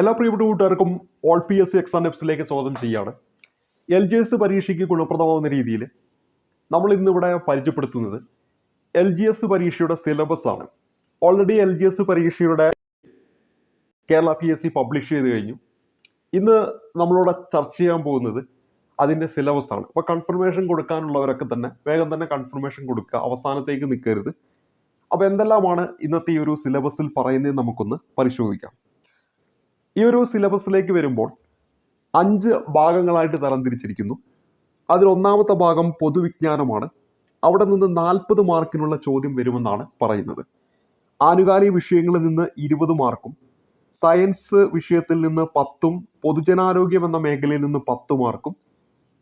എല്ലാ പ്രിയപ്പെട്ട കൂട്ടുകാർക്കും all P S C exam നെപ്സിലേക്ക് സ്വാഗതം ചെയ്യുകയാണ്. എൽ ജി എസ് പരീക്ഷയ്ക്ക് ഗുണപ്രദമാവുന്ന രീതിയിൽ നമ്മൾ ഇന്നിവിടെ പരിചയപ്പെടുത്തുന്നത് എൽ ജി എസ് പരീക്ഷയുടെ സിലബസ് ആണ്. ഓൾറെഡി എൽ ജി എസ് പരീക്ഷയുടെ Kerala P S C publish ചെയ്ത് കഴിഞ്ഞു. ഇന്ന് നമ്മളോട് ചർച്ച ചെയ്യാൻ പോകുന്നത് അതിന്റെ സിലബസ് ആണ്. അപ്പോൾ കൺഫർമേഷൻ കൊടുക്കാനുള്ളവരൊക്കെ തന്നെ വേഗം തന്നെ കൺഫർമേഷൻ കൊടുക്കുക. അവസാനത്തേക്ക് നിൽക്കരുത്. അപ്പോൾ എന്തെല്ലാമാണ് ഇന്നത്തെ ഈ ഒരു സിലബസിൽ പറയുന്നത് നമുക്കൊന്ന് പരിശോധിക്കാം. ഈ ഒരു സിലബസിലേക്ക് വരുമ്പോൾ അഞ്ച് ഭാഗങ്ങളായിട്ട് തരംതിരിച്ചിരിക്കുന്നു. അതിൽ ഒന്നാമത്തെ ഭാഗം പൊതുവിജ്ഞാനമാണ്. അവിടെ നിന്ന് നാൽപ്പത് മാർക്കിനുള്ള ചോദ്യം വരുമെന്നാണ് പറയുന്നത്. ആനുകാലിക വിഷയങ്ങളിൽ നിന്ന് ഇരുപത് മാർക്കും സയൻസ് വിഷയത്തിൽ നിന്ന് പത്തും പൊതുജനാരോഗ്യം എന്ന മേഖലയിൽ നിന്ന് പത്ത് മാർക്കും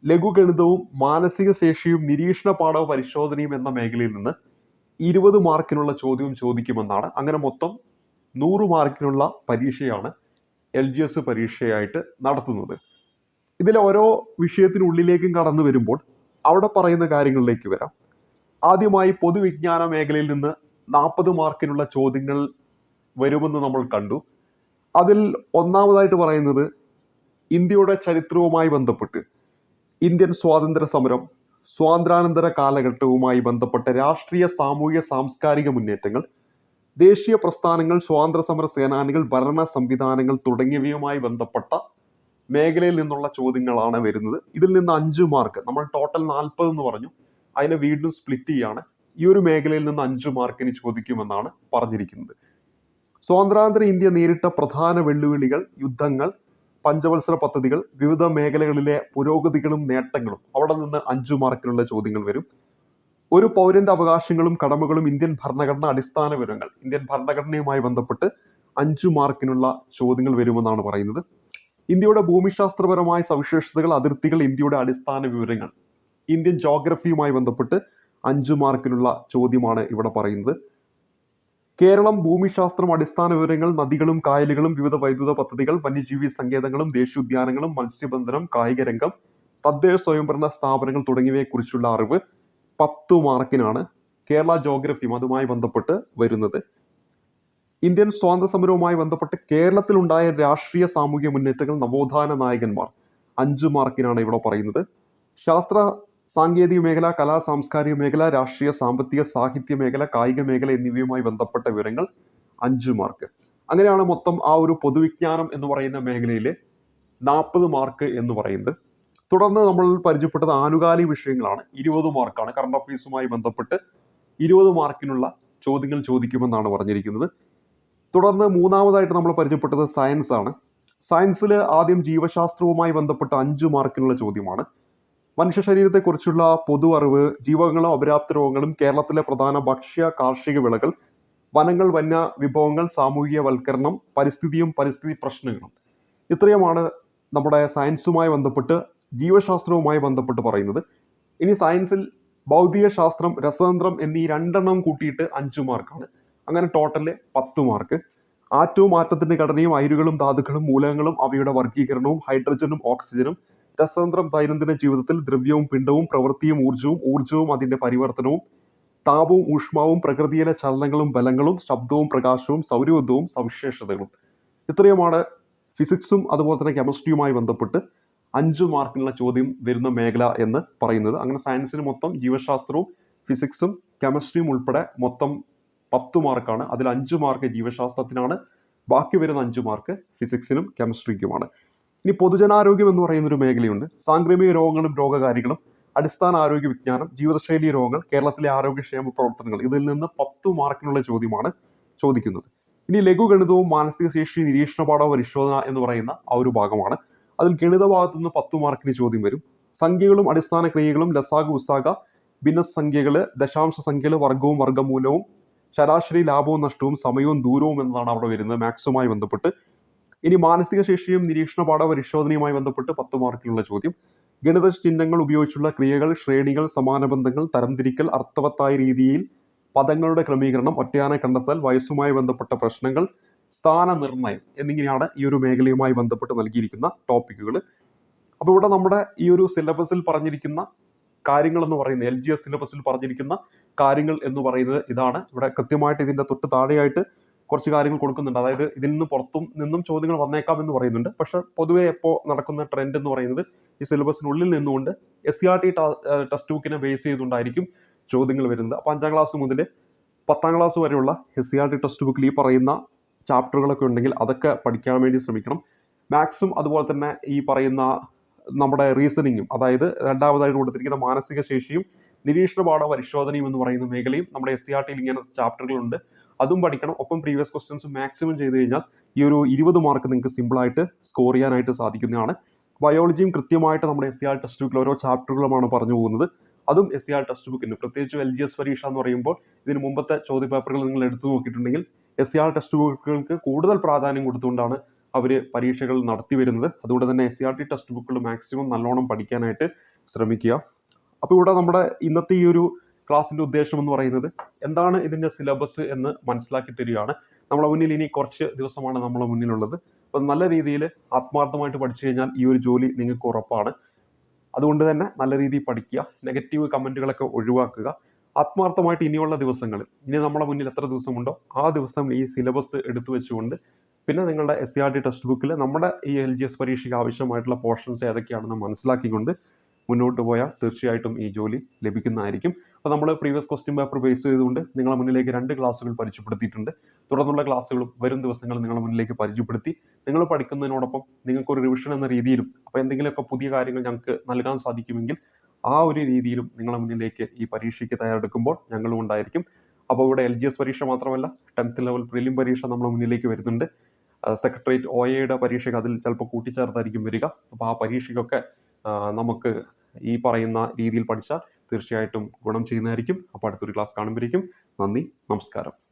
ലഘുഗണിതവും മാനസിക ശേഷിയും നിരീക്ഷണ പാഠവ പരിശോധനയും എന്ന മേഖലയിൽ നിന്ന് ഇരുപത് മാർക്കിനുള്ള ചോദ്യവും ചോദിക്കുമെന്നാണ്. അങ്ങനെ മൊത്തം നൂറ് മാർക്കിനുള്ള പരീക്ഷയാണ് എൽ ജി എസ് പരീക്ഷയായിട്ട് നടത്തുന്നത്. ഇതിലെ ഓരോ വിഷയത്തിനുള്ളിലേക്കും കടന്നു വരുമ്പോൾ അവിടെ പറയുന്ന കാര്യങ്ങളിലേക്ക് വരാം. ആദ്യമായി പൊതുവിജ്ഞാന മേഖലയിൽ നിന്ന് നാൽപ്പത് മാർക്കിനുള്ള ചോദ്യങ്ങൾ വരുമെന്ന് നമ്മൾ കണ്ടു. അതിൽ ഒന്നാമതായിട്ട് പറയുന്നത് ഇന്ത്യയുടെ ചരിത്രവുമായി ബന്ധപ്പെട്ട് ഇന്ത്യൻ സ്വാതന്ത്ര്യ സമരം സ്വാതന്ത്ര്യാനന്തര കാലഘട്ടവുമായി ബന്ധപ്പെട്ട രാഷ്ട്രീയ സാമൂഹിക സാംസ്കാരിക മുന്നേറ്റങ്ങൾ ദേശീയ പ്രസ്ഥാനങ്ങൾ സ്വാതന്ത്ര്യ സമര സേനാനികൾ ഭരണ സംവിധാനങ്ങൾ തുടങ്ങിയവയുമായി ബന്ധപ്പെട്ട മേഖലയിൽ നിന്നുള്ള ചോദ്യങ്ങളാണ് വരുന്നത്. ഇതിൽ നിന്ന് അഞ്ച് മാർക്ക് നമ്മൾ ടോട്ടൽ നാൽപ്പത് എന്ന് പറഞ്ഞു. അതിനെ വീണ്ടും സ്പ്ലിറ്റ് ചെയ്യാണ്. ഈ ഒരു മേഖലയിൽ നിന്ന് അഞ്ച് മാർക്കിന് ചോദിക്കുമെന്നാണ് പറഞ്ഞിരിക്കുന്നത്. സ്വാതന്ത്ര്യാനന്തര ഇന്ത്യ നേരിട്ട പ്രധാന വെല്ലുവിളികൾ യുദ്ധങ്ങൾ പഞ്ചവത്സര പദ്ധതികൾ വിവിധ മേഖലകളിലെ പുരോഗതികളും നേട്ടങ്ങളും. അവിടെ നിന്ന് അഞ്ചു മാർക്കിനുള്ള ചോദ്യങ്ങൾ വരും. ഒരു പൗരന്റെ അവകാശങ്ങളും കടമകളും ഇന്ത്യൻ ഭരണഘടന അടിസ്ഥാന വിവരങ്ങൾ ഇന്ത്യൻ ഭരണഘടനയുമായി ബന്ധപ്പെട്ട് അഞ്ചു മാർക്കിനുള്ള ചോദ്യങ്ങൾ വരുമെന്നാണ് പറയുന്നത്. ഇന്ത്യയുടെ ഭൂമിശാസ്ത്രപരമായ സവിശേഷതകൾ അതിർത്തികൾ ഇന്ത്യയുടെ അടിസ്ഥാന വിവരങ്ങൾ ഇന്ത്യൻ ജോഗ്രഫിയുമായി ബന്ധപ്പെട്ട് അഞ്ചു മാർക്കിനുള്ള ചോദ്യമാണ് ഇവിടെ പറയുന്നത്. കേരളം ഭൂമിശാസ്ത്രം അടിസ്ഥാന വിവരങ്ങൾ നദികളും കായലുകളും വിവിധ വൈദ്യുത പദ്ധതികൾ വന്യജീവി സങ്കേതങ്ങളും ദേശീയോദ്യാനങ്ങളും മത്സ്യബന്ധനം കായിക രംഗം തദ്ദേശ സ്വയംഭരണ സ്ഥാപനങ്ങൾ തുടങ്ങിയവയെക്കുറിച്ചുള്ള അറിവ് പത്ത് മാർക്കിനാണ് കേരള ജോഗ്രഫിയും അതുമായി ബന്ധപ്പെട്ട് വരുന്നത്. ഇന്ത്യൻ സ്വാതന്ത്ര്യ സമരവുമായി ബന്ധപ്പെട്ട് കേരളത്തിലുണ്ടായ രാഷ്ട്രീയ സാമൂഹിക മുന്നേറ്റങ്ങൾ നവോത്ഥാന നായകന്മാർ അഞ്ചു മാർക്കിനാണ് ഇവിടെ പറയുന്നത്. ശാസ്ത്ര സാങ്കേതിക മേഖല കലാ സാംസ്കാരിക മേഖല രാഷ്ട്രീയ സാമ്പത്തിക സാഹിത്യ മേഖല കായിക മേഖല എന്നിവയുമായി ബന്ധപ്പെട്ട വിവരങ്ങൾ അഞ്ച് മാർക്ക്. അങ്ങനെയാണ് മൊത്തം ആ ഒരു പൊതുവിജ്ഞാനം എന്ന് പറയുന്ന മേഖലയിൽ നാൽപ്പത് മാർക്ക് എന്ന് പറയുന്നത്. തുടർന്ന് നമ്മൾ പരിചയപ്പെട്ടത് ആനുകാലിക വിഷയങ്ങളാണ്. ഇരുപത് മാർക്കാണ് കറണ്ട് അഫയേഴ്സുമായി ബന്ധപ്പെട്ട് ഇരുപത് മാർക്കിനുള്ള ചോദ്യങ്ങൾ ചോദിക്കുമെന്നാണ് പറഞ്ഞിരിക്കുന്നത്. തുടർന്ന് മൂന്നാമതായിട്ട് നമ്മൾ പരിചയപ്പെട്ടത് സയൻസ് ആണ്. സയൻസിൽ ആദ്യം ജീവശാസ്ത്രവുമായി ബന്ധപ്പെട്ട അഞ്ച് മാർക്കിനുള്ള ചോദ്യമാണ്. മനുഷ്യ ശരീരത്തെക്കുറിച്ചുള്ള പൊതു അറിവ് ജീവകങ്ങളും അപര്യാപ്ത രോഗങ്ങളും കേരളത്തിലെ പ്രധാന ഭക്ഷ്യ കാർഷിക വിളകൾ വനങ്ങൾ വന്യ വിഭവങ്ങൾ സാമൂഹികവൽക്കരണം പരിസ്ഥിതിയും പരിസ്ഥിതി പ്രശ്നങ്ങളും. ഇത്രയുമാണ് നമ്മുടെ സയൻസുമായി ബന്ധപ്പെട്ട് ജീവശാസ്ത്രവുമായി ബന്ധപ്പെട്ട് പറയുന്നത്. ഇനി സയൻസിൽ ഭൗതിക ശാസ്ത്രം രസതന്ത്രം എന്നീ രണ്ടെണ്ണം കൂട്ടിയിട്ട് അഞ്ച് മാർക്കാണ് അങ്ങനെ ടോട്ടൽ പത്ത് മാർക്ക് ആറ്റവും ആറ്റത്തിന്റെ ഘടനയും അയിരുകളും ധാതുക്കളും മൂലകങ്ങളും അവയുടെ വർഗീകരണവും ഹൈഡ്രജനും ഓക്സിജനും രസതന്ത്രം ദൈനംദിന ജീവിതത്തിൽ ദ്രവ്യവും പിണ്ഡവും പ്രവൃത്തിയും ഊർജവും ഊർജവും അതിന്റെ പരിവർത്തനവും താപവും ഊഷ്മാവും പ്രകൃതിയിലെ ചലനങ്ങളും ബലങ്ങളും ശബ്ദവും പ്രകാശവും സൗരയൂഥവും സവിശേഷതകളും. ഇത്രയുമാണ് ഫിസിക്സും അതുപോലെ തന്നെ കെമിസ്ട്രിയുമായി ബന്ധപ്പെട്ട്. അഞ്ച് മാർക്കിനുള്ള ചോദ്യം വരുന്ന മേഖല എന്ന് പറയുന്നത്. അങ്ങനെ സയൻസിന് മൊത്തം ജീവശാസ്ത്രവും ഫിസിക്സും കെമിസ്ട്രിയും ഉൾപ്പെടെ മൊത്തം പത്ത് മാർക്കാണ്. അതിൽ അഞ്ച് മാർക്ക് ജീവശാസ്ത്രത്തിനാണ്. ബാക്കി വരുന്ന അഞ്ച് മാർക്ക് ഫിസിക്സിനും കെമിസ്ട്രിക്കുമാണ്. ഇനി പൊതുജനാരോഗ്യം എന്ന് പറയുന്ന ഒരു മേഖലയുണ്ട്. സാംക്രമിക രോഗങ്ങളും രോഗകാരികളും അടിസ്ഥാന ആരോഗ്യ വിജ്ഞാനം ജീവിതശൈലി രോഗങ്ങൾ കേരളത്തിലെ ആരോഗ്യക്ഷേമ പ്രവർത്തനങ്ങൾ ഇതിൽ നിന്ന് പത്ത് മാർക്കിനുള്ള ചോദ്യമാണ് ചോദിക്കുന്നത്. ഇനി ലഘുഗണിതവും മാനസിക ശേഷി നിരീക്ഷണ പാഠ പരിശോധന എന്ന് പറയുന്ന ആ ഒരു ഭാഗമാണ്. അതിൽ ഗണിത ഭാഗത്ത് നിന്ന് പത്ത് മാർക്കിന് ചോദ്യം വരും. സംഖ്യകളും അടിസ്ഥാന ക്രിയകളും ലസാഗു ഉസാഗ ഭിന്നസംഖ്യകൾ ദശാംശ സംഖ്യകൾ വർഗവും വർഗമൂലവും ശരാശരി ലാഭവും നഷ്ടവും സമയവും ദൂരവും എന്നതാണ് അവിടെ വരുന്നത് മാത്സുമായി ബന്ധപ്പെട്ട്. ഇനി മാനസിക ശേഷിയും നിരീക്ഷണ പാഠ പരിശോധനയുമായി ബന്ധപ്പെട്ട് പത്ത് മാർക്കിലുള്ള ചോദ്യം. ഗണിത ചിഹ്നങ്ങൾ ഉപയോഗിച്ചുള്ള ക്രിയകൾ ശ്രേണികൾ സമാന ബന്ധങ്ങൾ തരംതിരിക്കൽ അർത്ഥവത്തായ രീതിയിൽ പദങ്ങളുടെ ക്രമീകരണം ഒറ്റയാനെ കണ്ടെത്തൽ വയസ്സുമായി ബന്ധപ്പെട്ട പ്രശ്നങ്ങൾ സ്ഥാന നിർണയം എന്നിങ്ങനെയാണ് ഈ ഒരു മേഖലയുമായി ബന്ധപ്പെട്ട് നൽകിയിരിക്കുന്ന ടോപ്പിക്കുകൾ അപ്പോൾ ഇവിടെ നമ്മുടെ ഈ ഒരു സിലബസിൽ പറഞ്ഞിരിക്കുന്ന കാര്യങ്ങൾ എന്ന് പറയുന്നത് എൽ ജി എസ് സിലബസിൽ പറഞ്ഞിരിക്കുന്ന കാര്യങ്ങൾ എന്ന് പറയുന്നത് ഇതാണ്. ഇവിടെ കൃത്യമായിട്ട് ഇതിന്റെ തൊട്ട് താഴെയായിട്ട് കുറച്ച് കാര്യങ്ങൾ കൊടുക്കുന്നുണ്ട്. അതായത് ഇതിൽ നിന്ന് പുറത്തും നിന്നും ചോദ്യങ്ങൾ വന്നേക്കാം എന്ന് പറയുന്നുണ്ട്. പക്ഷേ പൊതുവേ ഇപ്പോൾ നടക്കുന്ന ട്രെൻഡ് എന്ന് പറയുന്നത് ഈ സിലബസിനുള്ളിൽ നിന്നുകൊണ്ട് S C R T test ബുക്കിനെ base ചെയ്തുകൊണ്ടായിരിക്കും ചോദ്യങ്ങൾ വരുന്നത്. അപ്പോൾ അഞ്ചാം ക്ലാസ് മുതൽ പത്താം ക്ലാസ് വരെയുള്ള S C R T text ബുക്കിൽ ഈ പറയുന്ന ചാപ്റ്ററുകളൊക്കെ ഉണ്ടെങ്കിൽ അതൊക്കെ പഠിക്കാൻ വേണ്ടി ശ്രമിക്കണം. മാത്സും അതുപോലെ തന്നെ ഈ പറയുന്ന നമ്മുടെ റീസണിങ്ങും അതായത് രണ്ടാമതായിട്ട് കൊടുത്തിരിക്കുന്ന മാനസിക ശേഷിയും നിരീക്ഷണ പാഠ പരിശോധനയും എന്ന് പറയുന്ന മേഖലയും നമ്മുടെ എസ് സി ആർ ടിയിൽ ഇങ്ങനെ ചാപ്റ്ററുകളുണ്ട്. അതും പഠിക്കണം. ഒപ്പം പ്രീവിയസ് ക്വസ്റ്റ്യൻസ് മാക്സിമം ചെയ്ത് കഴിഞ്ഞാൽ ഈ ഒരു ഇരുപത് മാർക്ക് നിങ്ങൾക്ക് സിമ്പിളായിട്ട് സ്കോർ ചെയ്യാനായിട്ട് സാധിക്കുന്നതാണ്. ബയോളജിയും കൃത്യമായിട്ട് നമ്മുടെ എസ് സി ആർ ടെക്സ്റ്റ് ബുക്കിൽ ഓരോ ചാപ്റ്ററുകളുമാണ് പറഞ്ഞു പോകുന്നത്. അതും എസ് സി ആർ ടെക്സ്റ്റ് ബുക്കിന് പ്രത്യേകിച്ച് എൽ ജി എസ് പരീക്ഷ എന്ന് പറയുമ്പോൾ ഇതിന് മുമ്പത്തെ ചോദ്യപേപ്പറുകൾ നിങ്ങൾ എടുത്തു നോക്കിയിട്ടുണ്ടെങ്കിൽ എസ് സി ആർ ടെക്സ്റ്റ് കൂടുതൽ പ്രാധാന്യം കൊടുത്തുകൊണ്ടാണ് അവർ പരീക്ഷകൾ നടത്തി വരുന്നത്. അതുകൊണ്ട് തന്നെ S C R T text ബുക്കുകൾ മാക്സിമം നല്ലോണം പഠിക്കാനായിട്ട് ശ്രമിക്കുക. അപ്പോൾ ഇവിടെ നമ്മുടെ ഇന്നത്തെ ഈ ഒരു ക്ലാസ്സിന്റെ ഉദ്ദേശം എന്ന് പറയുന്നത് എന്താണ് ഇതിന്റെ സിലബസ് എന്ന് മനസ്സിലാക്കി തരികയാണ്. നമ്മളെ മുന്നിൽ ഇനി കുറച്ച് ദിവസമാണ് നമ്മളെ മുന്നിലുള്ളത്. അപ്പം നല്ല രീതിയിൽ ആത്മാർത്ഥമായിട്ട് പഠിച്ചു കഴിഞ്ഞാൽ ഈ ഒരു ജോലി നിങ്ങൾക്ക് ഉറപ്പാണ്. അതുകൊണ്ട് തന്നെ നല്ല രീതിയിൽ പഠിക്കുക. നെഗറ്റീവ് കമന്റുകളൊക്കെ ഒഴിവാക്കുക. ആത്മാർത്ഥമായിട്ട് ഇനിയുള്ള ദിവസങ്ങൾ ഇനി നമ്മുടെ മുന്നിൽ എത്ര ദിവസമുണ്ടോ ആ ദിവസം ഈ സിലബസ് എടുത്തു വെച്ചുകൊണ്ട് പിന്നെ നിങ്ങളുടെ S C R T text ബുക്കിൽ നമ്മുടെ ഈ എൽ ജി എസ് പരീക്ഷയ്ക്ക് ആവശ്യമായിട്ടുള്ള പോർഷൻസ് ഏതൊക്കെയാണെന്ന് മനസ്സിലാക്കിക്കൊണ്ട് മുന്നോട്ട് പോയാൽ തീർച്ചയായിട്ടും ഈ ജോലി ലഭിക്കുന്നതായിരിക്കും. അപ്പോൾ നമ്മൾ പ്രീവിയസ് ക്വസ്റ്റ്യൻ പേപ്പർ ബേസ് ചെയ്തുകൊണ്ട് നിങ്ങളുടെ മുന്നിലേക്ക് രണ്ട് ക്ലാസ്സുകൾ പരിചയപ്പെടുത്തിയിട്ടുണ്ട്. തുടർന്നുള്ള ക്ലാസ്സുകളും വരും ദിവസങ്ങൾ നിങ്ങളുടെ മുന്നിലേക്ക് പരിചയപ്പെടുത്തി നിങ്ങൾ പഠിക്കുന്നതിനോടൊപ്പം നിങ്ങൾക്ക് ഒരു റിവിഷൻ എന്ന രീതിയിലും അപ്പോൾ എന്തെങ്കിലുമൊക്കെ പുതിയ കാര്യങ്ങൾ ഞങ്ങൾക്ക് നൽകാൻ സാധിക്കുമെങ്കിൽ ആ ഒരു രീതിയിലും നിങ്ങളുടെ മുന്നിലേക്ക് ഈ പരീക്ഷയ്ക്ക് തയ്യാറെടുക്കുമ്പോൾ ഞങ്ങളും ഉണ്ടായിരിക്കും. അപ്പോൾ ഇവിടെ എൽ ജി എസ് പരീക്ഷ മാത്രമല്ല ടെൻത്ത് ലെവൽ പ്രിലിം പരീക്ഷ നമ്മുടെ മുന്നിലേക്ക് വരുന്നുണ്ട്. സെക്രട്ടേറിയറ്റ് ഒ എയുടെ പരീക്ഷയ്ക്ക് അതിൽ ചിലപ്പോൾ കൂട്ടിച്ചേർത്തായിരിക്കും വരിക. അപ്പോൾ ആ പരീക്ഷയ്ക്കൊക്കെ നമുക്ക് ഈ പറയുന്ന രീതിയിൽ പഠിച്ചാൽ തീർച്ചയായിട്ടും ഗുണം ചെയ്യുന്നതായിരിക്കും. അപ്പോൾ അടുത്തൊരു ക്ലാസ് കാണുമ്പോഴേക്കും നന്ദി നമസ്കാരം.